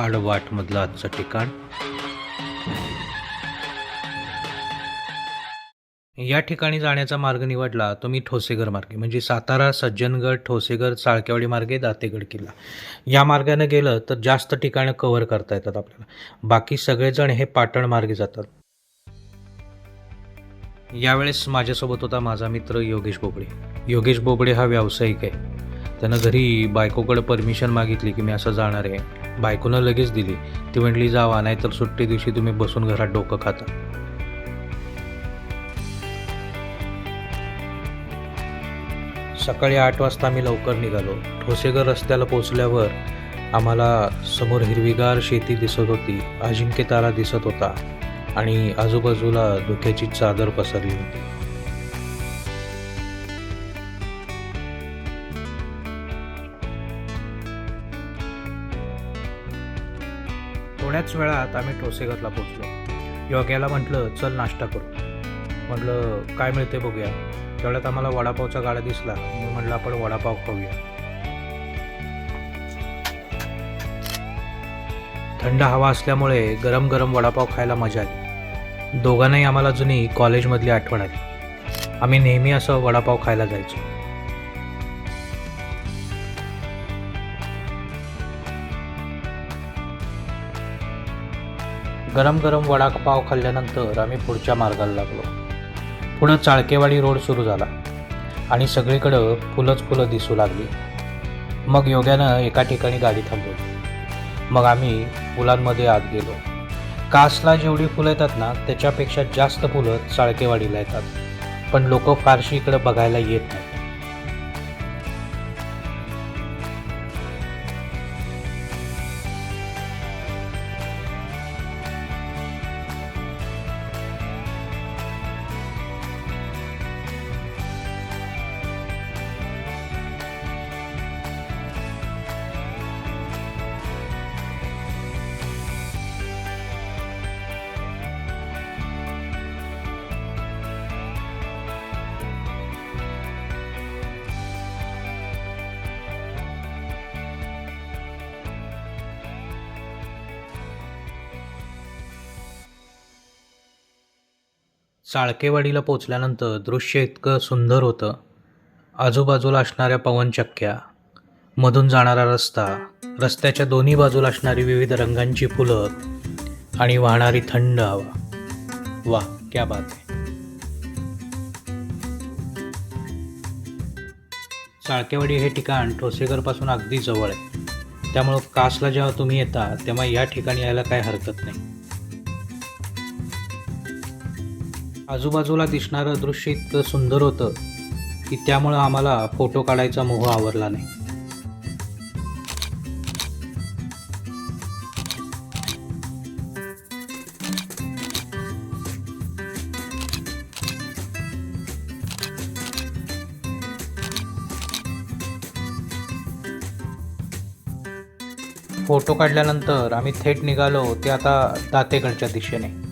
आडवाटमधलं आजचं ठिकाण. या ठिकाणी जाण्याचा मार्ग निवडला तो मी ठोसेघर मार्गे म्हणजे सातारा सज्जनगड ठोसेघर चाळकेवाडी मार्गे दातेगड किल्ला. या मार्गाने गेलं तर जास्त ठिकाणं कव्हर करता येतात आपल्याला. बाकी सगळेजण हे पाटण मार्गे जातात. यावेळेस माझ्यासोबत होता माझा मित्र योगेश बोबडे. योगेश बोबडे हा व्यावसायिक आहे. त्यानं घरी बायकोकडं परमिशन मागितली की मी असं जाणार आहे. बायकोनं लगेच दिली. ती म्हटली जावा नाही तर सुट्टी दिवशी तुम्ही बसून घरात डोकं खाता. सकाळी आठ वाजता आम्ही लवकर निघालो. ठोसेघर रस्त्याला पोचल्यावर आम्हाला समोर हिरवीगार शेती दिसत होती. अजिंक्य तारा दिसत होता आणि आजूबाजूला धुक्याची चादर पसरली होती. थोड्याच वेळात आम्ही ठोसेघरला पोचलो योग्याला म्हटलं चल नाश्ता करू. म्हटलं काय मिळते बघूया. तेवढ्यात आम्हाला वडापावचा गाडा दिसला. मी म्हटलं आपण वडापाव खाऊया. थंड हवा असल्यामुळे गरम गरम वडापाव खायला मजा आली. दोघांनाही आम्हाला जुनी कॉलेजमधली आठवण आली. आम्ही नेहमी असं वडापाव खायला जायचो. गरम गरम वडापाव खाल्ल्यानंतर आम्ही पुढच्या मार्गाला लागलो. पुढं चाळकेवाडी रोड सुरू झाला आणि सगळीकडं फुलंच फुलं दिसू लागली. मग योग्यानं एका ठिकाणी गाडी थांबवली मग आम्ही फुलांमध्ये आत गेलो. कासला जेवढी फुलं येतात ना त्याच्यापेक्षा जास्त फुलं चाळकेवाडीला येतात. पण लोक फारशी इकडं बघायला येत नाही चाळकेवाडीला पोचल्यानंतर दृश्य इतकं सुंदर होतं. आजूबाजूला असणाऱ्या पवनचक्क्या मधून जाणारा रस्ता रस्त्याच्या दोन्ही बाजूला असणारी विविध रंगांची फुलं आणि वाहणारी थंड हवा. वा क्या बात आहे चाळकेवाडी हे ठिकाण ठोसेघरपासून अगदी जवळ आहे. त्यामुळं कासला जेव्हा तुम्ही येता तेव्हा या ठिकाणी यायला काही हरकत नाही. आजूबाजूला दिसणारं दृश्य इतकं सुंदर होतं की त्यामुळं आम्हाला फोटो काढायचा मोह आवरला नाही. फोटो काढल्यानंतर आम्ही थेट निघालो ते आता दातेगडच्या दिशेने.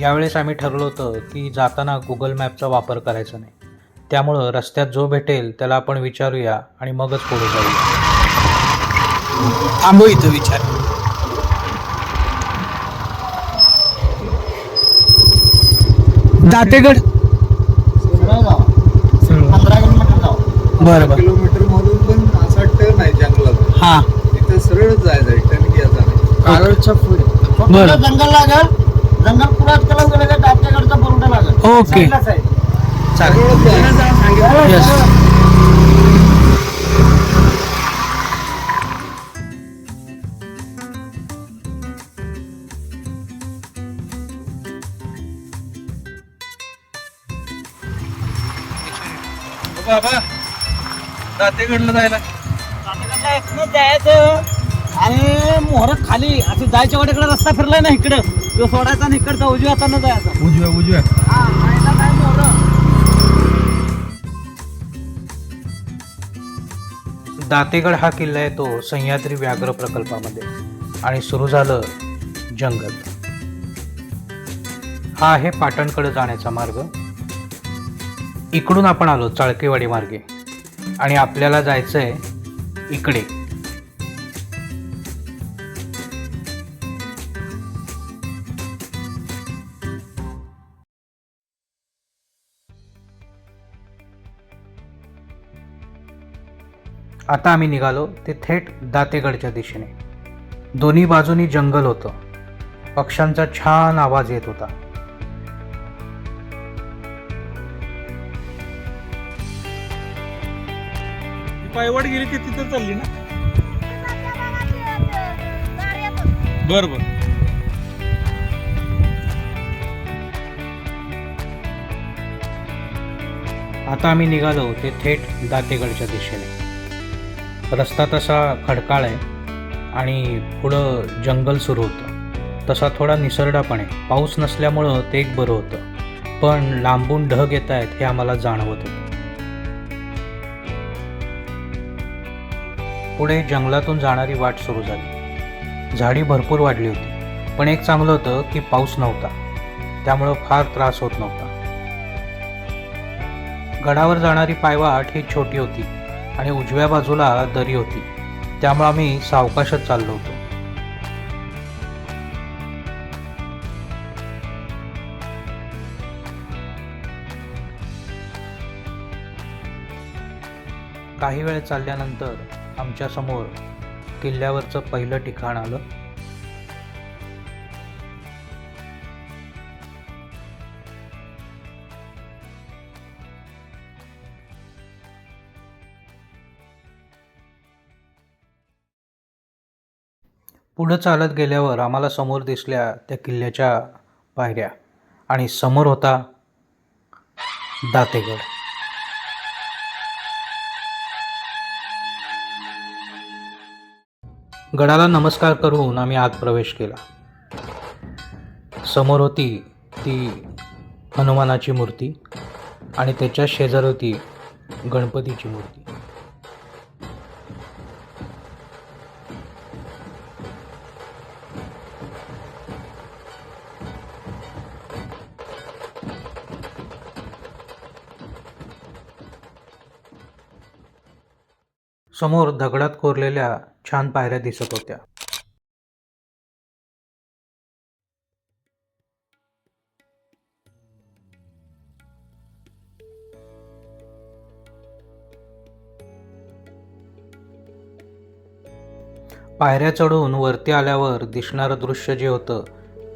यावेळेस आम्ही ठरवलं होतं की जाताना गुगल मॅपचा वापर करायचा नाही. त्यामुळं रस्त्यात जो भेटेल त्याला आपण विचारूया आणि मगच पुढे जाऊया. थांबू इथं विचार. दातेगड पंधरा किलोमीटर जाऊ बरं बरं. किलोमीटर मधून पण असा टर्न आहे जंगलात हा. तिथे सरळ जायचं टर्न घ्यायचा नाही कारळच्या पुढे. फक्त बरं. जंगल लागल? केला का बरोडा लागल ओके. चालेल. बाबा दातेगडला जायला. जायचं आणि मोहर खाली. असे जायच्या वाटेकडे रस्ता फिरलाय ना इकडं. तो सोडायचा आणि इकडचा उजव्या हातानं जायचा. उजव्या उजव्या. हा खायला काय मोहर दातेगड हा किल्ला आहे तो सह्याद्री व्याघ्र प्रकल्पामध्ये आणि सुरू झालं जंगल. हा आहे पाटणकडे जाण्याचा मार्ग. इकडून आपण आलो चाळकेवाडी मार्गे आणि आपल्याला जायचं आहे इकडे. आता आम्ही निघालो ते थेट दातेगडच्या दिशेने. दोन्ही बाजूनी जंगल होतं. पक्ष्यांचा छान आवाज येत होता. पायवाट गेली की तिथं चालली ना? बर बर. आता आम्ही निघालो ते थेट दातेगडच्या दिशेने. रस्ता तसा खडकाळ आहे आणि पुढं जंगल सुरू होतं. तसा थोडा निसरडापणे. आहे पाऊस नसल्यामुळं ते एक बरं होतं. पण लांबून ढग येत आहेत हे आम्हाला जाणवत होतं. पुढे जंगलातून जाणारी वाट सुरू झाली. झाडी भरपूर वाढली होती. पण एक चांगलं होतं की पाऊस नव्हता. त्यामुळं फार त्रास होत नव्हता. गडावर जाणारी पायवाट ही छोटी होती. आणि उजव्या बाजूला दरी होती. त्यामुळे आम्ही सावकाशच चाललो होतो. काही वेळ चालल्यानंतर आमच्यासमोर किल्ल्यावरचं पहिलं ठिकाण आलं. पुढं चालत गेल्यावर आम्हाला समोर दिसल्या त्या किल्ल्याच्या पायऱ्या आणि समोर होता दातेगड. गडाला नमस्कार करून आम्ही आत प्रवेश केला. समोर होती ती हनुमानाची मूर्ती आणि त्याच्या शेजार होती गणपतीची मूर्ती. समोर दगडात कोरलेल्या छान पायऱ्या दिसत होत्या. पायऱ्या चढून वरती आल्यावर दिसणारं दृश्य जे होतं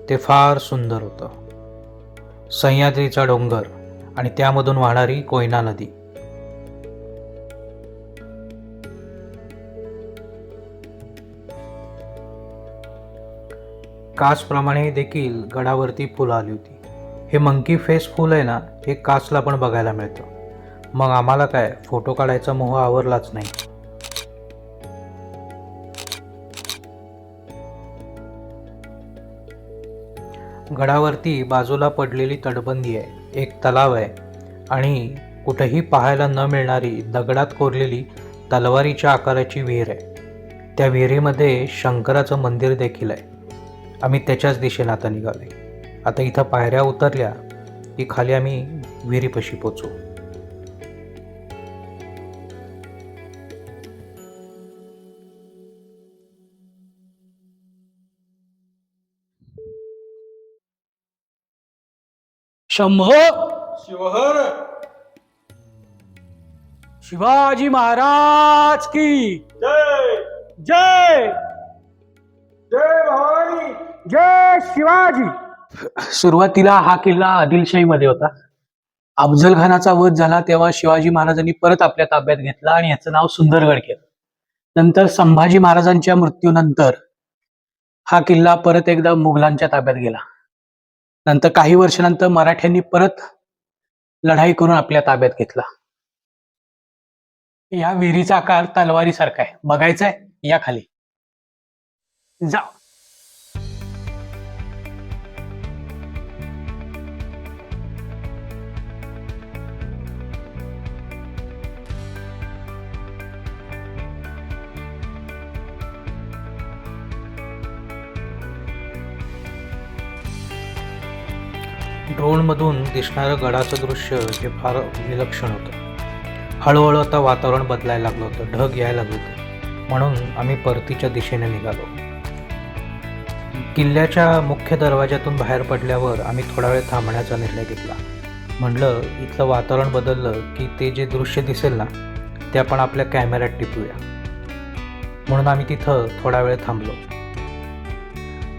ते फार सुंदर होतं. सह्याद्रीचा डोंगर आणि त्यामधून वाहणारी कोयना नदी. कासप्रमाणे देखील गडावरती फुलं आली होती. हे मंकी फेस फूल आहे ना हे कासला पण बघायला मिळतं. मग आम्हाला काय फोटो काढायचा मोह आवरलाच नाही. गडावरती बाजूला पडलेली तटबंदी आहे एक तलाव आहे. आणि कुठेही पाहायला न मिळणारी दगडात कोरलेली तलवारीच्या आकाराची विहीर आहे. त्या विहिरीमध्ये शंकराचं मंदिर देखील आहे. आम्ही त्याच्याच दिशेने आता निघाले आता इथं पायऱ्या उतरल्या की खाली आम्ही विहिरीपाशी पोचू. शंभो! शिवहर! शिवाजी महाराज की! जय! जय! जय शिवाजी. सुरुवातीला हा किल्ला आदिलशाहीमध्ये होता. अफजल खानाचा वध झाला तेव्हा शिवाजी महाराजांनी परत आपल्या ताब्यात घेतला आणि याचं नाव सुंदरगड केलं. नंतर संभाजी महाराजांच्या मृत्यूनंतर हा किल्ला परत एकदा मुघलांच्या ताब्यात गेला. नंतर काही वर्षानंतर मराठ्यांनी परत लढाई करून आपल्या ताब्यात घेतला. या विहिरीचा आकार तलवारीसारखा आहे. बघायचा आहे या खाली. जा ड्रोनमधून दिसणारं गडाचं दृश्य हे फार विलक्षण होतं. हळूहळू आता वातावरण बदलायला लागलं होतं ढग यायला लागलं होतं. म्हणून आम्ही परतीच्या दिशेने निघालो. किल्ल्याच्या मुख्य दरवाज्यातून बाहेर पडल्यावर आम्ही थोडा वेळ थांबण्याचा निर्णय घेतला. म्हणलं इथलं वातावरण बदललं की ते जे दृश्य दिसेल ना ते आपण आपल्या कॅमेऱ्यात टिपूया. म्हणून आम्ही तिथं थोडा वेळ थांबलो.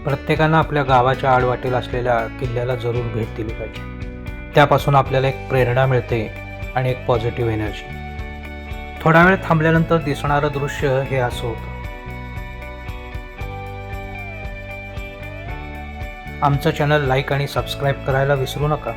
प्रत्येकानं आपल्या गावाच्या आडवाटेला असलेल्या किल्ल्याला जरूर भेट दिली पाहिजे. त्यापासून आपल्याला एक प्रेरणा मिळते आणि एक पॉझिटिव्ह एनर्जी थोडा वेळ थांबल्यानंतर दिसणारं दृश्य हे असं होतं. आमचं चॅनल लाईक आणि सबस्क्राईब करायला विसरू नका.